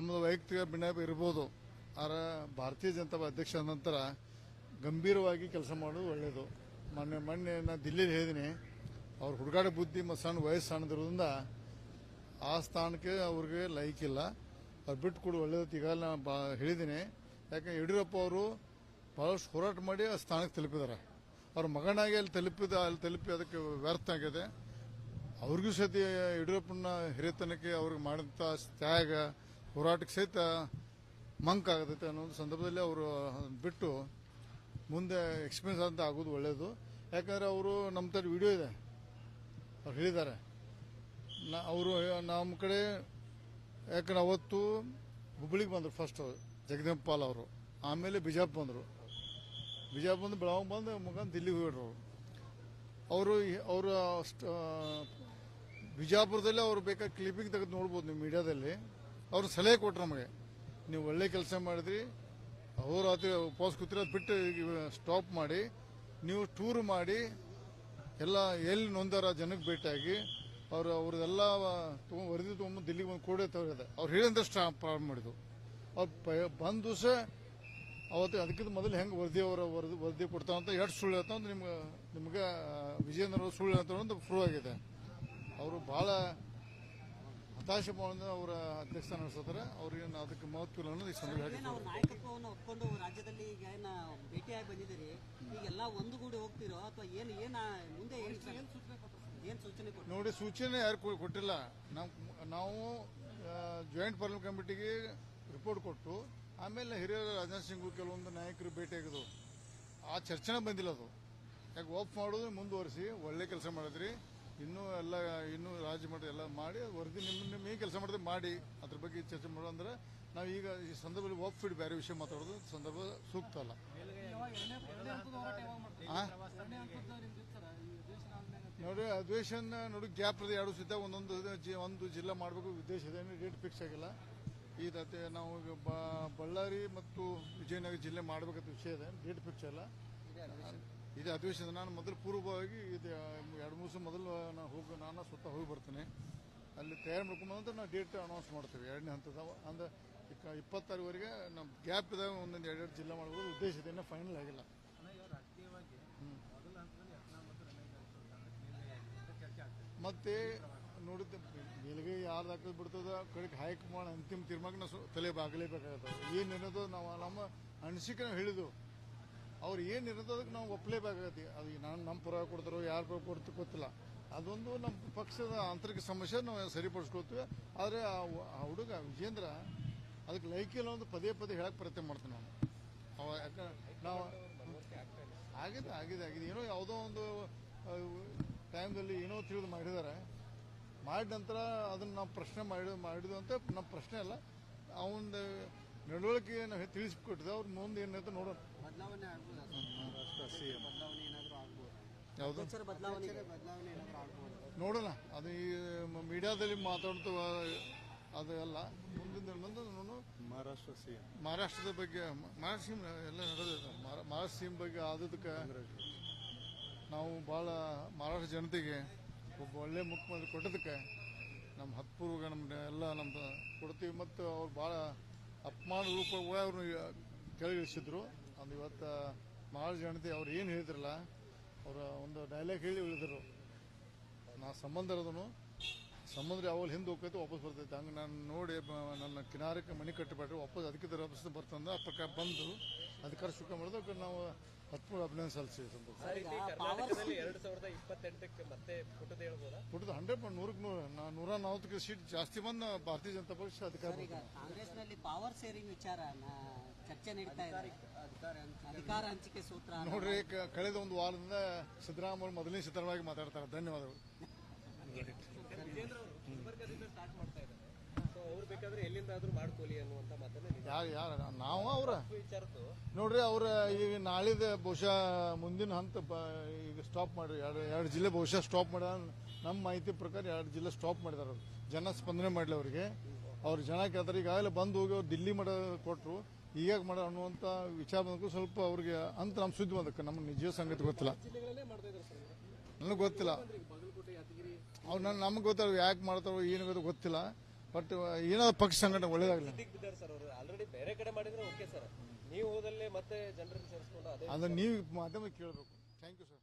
ನಮ್ಮದು ವೈಯಕ್ತಿಕ ಭಿನ್ನಾಭಿ ಇರ್ಬೋದು. ಆದರೆ ಭಾರತೀಯ ಜನತಾ ಅಧ್ಯಕ್ಷ ನಂತರ ಗಂಭೀರವಾಗಿ ಕೆಲಸ ಮಾಡೋದು ಒಳ್ಳೆಯದು. ಮೊನ್ನೆ ಮೊನ್ನೆ ನಾನು ದಿಲ್ಲಿಲಿ ಹೇಳಿದ್ದೀನಿ, ಅವ್ರ ಹುಡುಗಾಟ ಬುದ್ಧಿ ಮತ್ತು ಸಣ್ಣ ವಯಸ್ಸು ಸಣ್ಣದಿರೋದ್ರಿಂದ ಆ ಸ್ಥಾನಕ್ಕೆ ಅವ್ರಿಗೆ ಲೈಕ್ ಇಲ್ಲ. ಅವ್ರು ಬಿಟ್ಟು ಕೊಡು ಒಳ್ಳೇದು ಈಗ ನಾನು ಬಾ ಹೇಳಿದ್ದೀನಿ. ಯಾಕೆ ಯಡಿಯೂರಪ್ಪ ಅವರು ಭಾಳಷ್ಟು ಹೋರಾಟ ಮಾಡಿ ಆ ಸ್ಥಾನಕ್ಕೆ ತಲುಪಿದ್ದಾರೆ. ಅವ್ರ ಮಗನಾಗಿ ಅಲ್ಲಿ ತಲುಪಿದ, ಅಲ್ಲಿ ತಲುಪಿ ಅದಕ್ಕೆ ವ್ಯರ್ಥ ಆಗಿದೆ ಅವ್ರಿಗೂ ಸತಿ ಯಡಿಯೂರಪ್ಪನ ಹಿರಿಯತನಕ್ಕೆ ಅವ್ರಿಗೆ ಮಾಡಿದಂಥ ತ್ಯಾಗ ಹೋರಾಟಕ್ಕೆ ಸಹಿತ ಮಂಕ್ ಆಗತೈತೆ ಅನ್ನೋ ಒಂದು ಸಂದರ್ಭದಲ್ಲಿ ಅವರು ಬಿಟ್ಟು ಮುಂದೆ ಎಕ್ಸ್ಪೀರಿಯನ್ಸ್ ಅಂತ ಆಗೋದು ಒಳ್ಳೆಯದು ಯಾಕಂದರೆ ಅವರು ನಮ್ಮ ಥರ ವಿಡಿಯೋ ಇದೆ. ಅವ್ರು ಹೇಳಿದ್ದಾರೆ. ನಾ, ಅವರು, ನಮ್ಮ ಕಡೆ, ಯಾಕಂದ್ರೆ ಅವತ್ತು ಹುಬ್ಬಳ್ಳಿಗೆ ಬಂದರು ಫಸ್ಟು ಜಗದೇಪಾಲ್ ಪಾಲ್ ಅವರು. ಆಮೇಲೆ ಬಿಜಾಪುರ ಬಂದರು. ಬಿಜಾಪುರ ಬಂದು ಬೆಳಗಾವಿ ಬಂದು ಮುಖಾಂತರ ದಿಲ್ಲಿಗೆ ಹೋಗಿಡ್ರು ಅವರು. ಅವರು ಬಿಜಾಪುರದಲ್ಲಿ ಅವ್ರು ಬೇಕಾದ ಕ್ಲಿಪ್ಪಿಂಗ್ ತೆಗೆದು ನೋಡ್ಬೋದು ನೀವು ಮೀಡಿಯಾದಲ್ಲಿ. ಅವ್ರು ಸಲಹೆ ಕೊಟ್ರು ನಮಗೆ. ನೀವು ಒಳ್ಳೆ ಕೆಲಸ ಮಾಡಿದ್ರಿ ಅಹೋರಾತ್ರಿ ಉಪವಾಸ ಕೂತಿರೋದು ಬಿಟ್ಟು ಸ್ಟಾಪ್ ಮಾಡಿ, ನೀವು ಟೂರ್ ಮಾಡಿ, ಎಲ್ಲ ಎಲ್ಲಿ ನೊಂದಾರ ಜನಕ್ಕೆ ಭೇಟಿಯಾಗಿ, ಅವರು ಅವ್ರದೆಲ್ಲ ತೊಗೊಂಡು ವರದಿ ತೊಗೊಂಡು ದಿಲ್ಲಿಗೆ ಬಂದು ಕೂಡ ತೋರಿದೆ. ಅವ್ರು ಹೇಳಿದ್ರೆ ಸ್ಟಾಪ್ ಪ್ರಾರಂಭ ಮಾಡಿದ್ರು ಅವ್ರು ಬಂದ ದಿವಸ ಅವತ್ತು ಅದಕ್ಕಿಂತ ಮೊದಲು ಹೆಂಗೆ ವರದಿ ಅವರ ವರದಿ ವರದಿ ಕೊಡ್ತಾವಂತ ಎಷ್ಟು ಸುಳ್ಳು ಹೇಳ್ತಾವ ಅಂತ ನಿಮ್ಗೆ ನಿಮ್ಗೆ ವಿಜಯನಗರ ಅವ್ರು ಸುಳ್ಳು ಹೇಳ್ತಾವ ಅಂತ ಪ್ರೂವ್ ಆಗಿದೆ. ಅವರು ಭಾಳ ಹತಾಶೆ ಮಾಡಿದ ಅವರ ಅಧ್ಯಕ್ಷ ನಡೆಸಿದ್ರೆ ಅವ್ರಿಗೆ ಅದಕ್ಕೆ ಮಹತ್ವ ಇಲ್ಲ ಅನ್ನೋದು ಈ ಸಂದರ್ಭ ನಾಯಕತ್ವವನ್ನು ಒಪ್ಕೊಂಡು ರಾಜ್ಯದಲ್ಲಿ ಈಗ ಏನ ಭೇಟಿಯಾಗಿ ಬಂದಿದ್ದೀರಿ ಈಗೆಲ್ಲ ಒಂದುಗೂಡಿ ಹೋಗ್ತಿರೋ ಅಥವಾ ಏನು ಏನು ಮುಂದೆ ಏನು ಏನ್ ಸೂಚನೆ ಕೊಟ್ಟು ನೋಡಿ ಸೂಚನೆ ಯಾರು ಕೊಟ್ಟಿಲ್ಲ. ನಾವು ನಾವು ಜಾಯಿಂಟ್ ಪಾರ್ಲಿಮೆಂಟ್ ಕಮಿಟಿಗೆ ರಿಪೋರ್ಟ್ ಕೊಟ್ಟು ಆಮೇಲೆ ಹಿರಿಯರು ರಾಜನಾಥ್ ಸಿಂಗ್ ಕೆಲವೊಂದು ನಾಯಕರು ಭೇಟಿಯಾಗಿದ್ದು ಆ ಚರ್ಚೆನೇ ಬಂದಿಲ್ಲ ಅದು. ಯಾಕೆ ಓಪ್ ಮಾಡೋದು ಮುಂದುವರಿಸಿ ಒಳ್ಳೆ ಕೆಲಸ ಮಾಡಿದ್ರಿ. ಇನ್ನೂ ಎಲ್ಲ ಇನ್ನೂ ರಾಜ್ಯ ಮಟ್ಟ ಎಲ್ಲ ಮಾಡಿ ವರದಿ ನಿಮ್ಮ ನಿಮ್ಮ ಏನು ಕೆಲಸ ಮಾಡಿದ್ರೆ ಮಾಡಿ. ಅದ್ರ ಬಗ್ಗೆ ಚರ್ಚೆ ಮಾಡೋ ಅಂದ್ರೆ ನಾವು ಈಗ ಈ ಸಂದರ್ಭದಲ್ಲಿ ಫೀಡ್ ಬೇರೆ ವಿಷಯ ಮಾತಾಡೋದು ಸಂದರ್ಭ ಸೂಕ್ತ ಅಲ್ಲ. ನೋಡಿ ಅಧಿವೇಶನ ನೋಡಿ ಗ್ಯಾಪ್ ಇದೆ ಎರಡು ಸಿದ್ಧ. ಒಂದೊಂದು ಒಂದು ಜಿಲ್ಲಾ ಮಾಡಬೇಕು ಉದ್ದೇಶ ಇದೆ ಡೇಟ್ ಫಿಕ್ಸ್ ಆಗಿಲ್ಲ. ಈ ರೀತಿ ನಾವು ಈಗ ಬಳ್ಳಾರಿ ಮತ್ತು ವಿಜಯನಗರ ಜಿಲ್ಲೆ ಮಾಡಬೇಕಂತ ವಿಷಯ ಇದೆ ಡೇಟ್ ಫಿಕ್ಸ್ ಇಲ್ಲ. ಇದೆ ಅಧಿವೇಶನ. ನಾನು ಮೊದಲು ಪೂರ್ವವಾಗಿ ಇದು ಎರಡು ಮೂರು ದಿವಸ ಮೊದಲು ನಾನು ಹೋಗಿ ನಾನು ಸುತ್ತ ಹೋಗಿ ಬರ್ತೀನಿ. ಅಲ್ಲಿ ತಯಾರು ಮಾಡ್ಕೊಂಬಂದ್ರೆ ನಾವು ಡೇಟ್ ಅನೌನ್ಸ್ ಮಾಡ್ತೀವಿ. ಎರಡನೇ ಹಂತದ ಅಂದ್ರೆ ಇಕ್ಕ- ಇಪ್ಪತ್ತಾರವರೆಗೆ ನಮ್ಮ ಗ್ಯಾಪ್ ಇದಾಗ ಒಂದೊಂದು ಎರಡೆರಡು ಜಿಲ್ಲಾ ಮಾಡ್ಬೋದು. ಉದ್ದೇಶ ಇದೆ ಇನ್ನೂ ಫೈನಲ್ ಆಗಿಲ್ಲ ಮತ್ತೆ ನೋಡಿದ್ದೆ ಮೇಲ್ಗೆ ಯಾರು ದಾಖಲೆ ಬಿಡ್ತದ ಕಡೆಗೆ ಹೈಕಮಾಂಡ್ ಅಂತಿಮ ತೀರ್ಮಾನ ನಾವು ತಲೆ ಬಾಗಲೇಬೇಕಾಗತ್ತದ ಏನು ಇರೋದು ನಾವು ನಮ್ಮ ಅನಿಸಿಕೆ ನಾವು ಹೇಳಿದ್ವು ಅವ್ರು ಏನು ಇರೋದು ಅದಕ್ಕೆ ನಾವು ಒಪ್ಪಲೇಬೇಕಾಗತ್ತೆ ಅದು ನಾನು ನಮ್ಮ ಪುರಾವೆ ಕೊಡ್ತಾರೋ ಯಾರು ಪುರಾವೆ ಕೊಡ್ತು ಗೊತ್ತಿಲ್ಲ. ಅದೊಂದು ನಮ್ಮ ಪಕ್ಷದ ಆಂತರಿಕ ಸಮಸ್ಯೆ ನಾವು ಸರಿಪಡಿಸ್ಕೊಳ್ತೀವಿ. ಆದರೆ ಆ ಹುಡುಗ ವಿಜೇಂದ್ರ ಅದಕ್ಕೆ ಲೈಕಿಲ್ಲ ಒಂದು ಪದೇ ಪದೇ ಹೇಳಕ್ಕೆ ಪ್ರಯತ್ನ ಮಾಡ್ತೀನಿ ನಾನು. ಅವ ಯಾಕೆ ನಾವು ಆಗಿದೆ ಆಗಿದೆ ಆಗಿದೆ. ಏನೋ ಯಾವುದೋ ಒಂದು ಟೈಮ್ದಲ್ಲಿ ಏನೋ ತಿಳಿದು ಮಾಡಿದ್ದಾರೆ. ಮಾಡಿದ ನಂತರ ಅದನ್ನು ನಾವು ಪ್ರಶ್ನೆ ಮಾಡಿ ಮಾಡಿದ್ವಿ ಅಂತ ನಮ್ಮ ಪ್ರಶ್ನೆ ಅಲ್ಲ. ಅವನ ನಡವಳಿಕೆ ನಾವು ತಿಳಿಸಿಕೊಟ್ಟಿದೆ. ಅವ್ರ ಮುಂದೆ ಏನಂತ ನೋಡೋಣ. ಯಾವುದು ಅಧ್ಯಕ್ಷರ ಬದಲಾವಣೆ ಬದಲಾವಣೆ ನೋಡೋಣ. ಅದು ಈ ಮೀಡಿಯಾದಲ್ಲಿ ಮಾತಾಡ್ತು ಅದು ಅಲ್ಲ. ಮುಂದಿನ ಮುಂದೆ ನಾನು ಮಹಾರಾಷ್ಟ್ರ ಸಿಎಂ. ಮಹಾರಾಷ್ಟ್ರದ ಬಗ್ಗೆ ಮಹಾರಾಷ್ಟ್ರ ಸಿಎಂ ಎಲ್ಲ ನಡೆದಿದೆ ಮಹಾ- ಮಹಾರಾಷ್ಟ್ರ ಸಿಎಂ ಬಗ್ಗೆ ಆದದಕ್ಕೆ ನಾವು ಭಾಳ ಮಹಾರಾಷ್ಟ್ರ ಜನತೆಗೆ ಒಬ್ಬ ಒಳ್ಳೆ ಮುಖ್ಯಮಂತ್ರಿ ಕೊಟ್ಟದಕ್ಕೆ ನಮ್ಮ ಹತ್ಪೂರ್ವ ನಮ್ಮ ಎಲ್ಲ ನಮ್ದು ಕೊಡ್ತೀವಿ. ಮತ್ತು ಅವ್ರು ಭಾಳ ಅಪಮಾನ ರೂಪ ಅವ್ರನ್ನ ಕೆಳಗಿಳಿಸಿದ್ರು. ಅದು ಇವತ್ತು ಮಹಾರಾಷ್ಟ್ರ ಜನತೆ ಅವ್ರು ಏನು ಹೇಳಿದ್ರಲ್ಲ ಅವರ ಒಂದು ಡೈಲಾಗ್ ಹೇಳಿ ಉಳಿದರು. ನಾ ಸಂಬಂಧ ಇರೋದನು ಸಂಬಂಧ ಯಾವಾಗ ಹಿಂದೆ ಹೋಗ್ತೈತೆ ವಾಪಸ್ ಬರ್ತೈತೆ. ಹಂಗೆ ನಾನು ನೋಡಿ ನನ್ನ ಕಿನಾರಕ್ಕೆ ಮನೆ ಕಟ್ಟಿಬಿಟ್ರೆ ವಾಪಸ್ ಅದಕ್ಕೆ ವಾಪಸ್ ಬರ್ತಂದ ಆ ಪ್ರಕಾರ ಬಂದು ಅಧಿಕಾರ ಸುಖ ಮಾಡೋದಕ್ಕೆ ನಾವು ಹತ್ಮೂರು ಅಭಿನಂದನೆ ಸಲ್ಲಿಸಿ ಸಂದರ್ಭ ಕರ್ನಾಟಕದಲ್ಲಿ ಎರಡು ಸಾವಿರದ ಇಪ್ಪತ್ತೆಂಟಕ್ಕೆ ಮತ್ತೆ ಪುಟದ ಹೇಳ್ಬೋದಾ? ಪುಟದ ಹಂಡ್ರೆಡ್ ಪಾಯಿಂಟ್ ನೂರಕ್ಕೆ ನೂರ ನೂರ ನಲವತ್ತಕ್ಕೆ ಸೀಟ್ ಜಾಸ್ತಿ ಬಂದ ಭಾರತೀಯ ಜನತಾ ಪಕ್ಷ ಅಧಿಕಾರ ಕಾಂಗ್ರೆಸ್ ಕಾಂಗ್ರೆಸ್ನಲ್ಲಿ ಪವರ್ ಶೇರಿಂಗ್ ವಿಚಾರ ಚರ್ಚೆ ನಡೀತಾ ಇದೆ. ಅಧಿಕಾರ ಹಂಚಿಕೆ. ಸೂತ್ರ ನೋಡ್ರಿ ಕಳೆದ ಒಂದು ವಾರದಿಂದ ಸಿದ್ದರಾಮಯ್ಯ ಮೊದಲನೇ ಸಿದ್ದರಾಮಯ್ಯ ಮಾತಾಡ್ತಾರೆ. ಧನ್ಯವಾದಗಳು. ವಿಜೇಂದ್ರ ಅವರು ಗುಲ್ಬರ್ಗದಿಂದ ಸ್ಟಾರ್ಟ್ ಮಾಡ್ತಾ ಇದ್ದಾರೆ. ಎಲ್ಲಿಂದಾದ್ರೂ ಅನ್ನುವಂತ ಮಾತನ್ನ ಯಾರು ಯಾರು ನಾವು ಅವ್ರ. ವಿಚಾರದ್ದು. ನೋಡ್ರಿ ಅವ್ರ ಈಗ ನಾಳಿದ ಬಹುಶಃ ಮುಂದಿನ ಹಂತ ಈಗ ಸ್ಟಾಪ್ ಮಾಡ್ರಿ. ಎರಡು ಎರಡು ಜಿಲ್ಲೆ ಬಹುಶಃ ಸ್ಟಾಪ್ ಮಾಡ ನಮ್ಮ ಮಾಹಿತಿ ಪ್ರಕಾರ ಎರಡು ಜಿಲ್ಲೆ ಸ್ಟಾಪ್ ಮಾಡಿದಾರ ಅವ್ರು. ಜನ ಸ್ಪಂದನೆ ಮಾಡಲಿ ಅವರಿಗೆ. ಅವ್ರ ಜನ ಕೇಳ್ತಾರೆ ಈಗಾಗಲೇ ಬಂದು ಹೋಗಿ ಅವ್ರು ದಿಲ್ಲಿ ಮಾಡ ಕೊಟ್ಟರು ಈಗ ಮಾಡ ಅನ್ನುವಂಥ ವಿಚಾರ ಬಂದಕ್ಕೂ ಸ್ವಲ್ಪ ಅವ್ರಿಗೆ ಅಂತ ನಮ್ಮ ಸುದ್ದಿ ಬಂದಕ್ಕೆ ನಮ್ಗೆ ನಿಜ ಸಂಗತಿ ಗೊತ್ತಿಲ್ಲ. ನನಗೆ ಗೊತ್ತಿಲ್ಲ. ಅವ್ರು ನನ್ನ ನಮ್ಗೆ ಗೊತ್ತಾರ ಯಾಕೆ ಮಾಡ್ತಾರೋ ಏನು ಗೊತ್ತೋ ಗೊತ್ತಿಲ್ಲ. ಬಟ್ ಏನಾದ್ರು ಪಕ್ಷ ಸಂಘಟನೆ ಒಳ್ಳೇದಾಗಲಿ ಸಿದ್ದಿಗೆ ಬಿದ್ದಾರೆ ಸರ್ ಅವರು. ಆಲ್ರೆಡಿ ಬೇರೆ ಕಡೆ ಮಾಡಿದ್ರೆ ಓಕೆ ಸರ್ ನೀವು ಹೋದಲ್ಲೇ ಮತ್ತೆ ಜನರನ್ನು ಸೇರಿಸ್ಕೊಂಡು ಅದೇ ಅದನ್ನ ನೀವು ಮಾಧ್ಯಮ ಕೇಳಬೇಕು. Thank you sir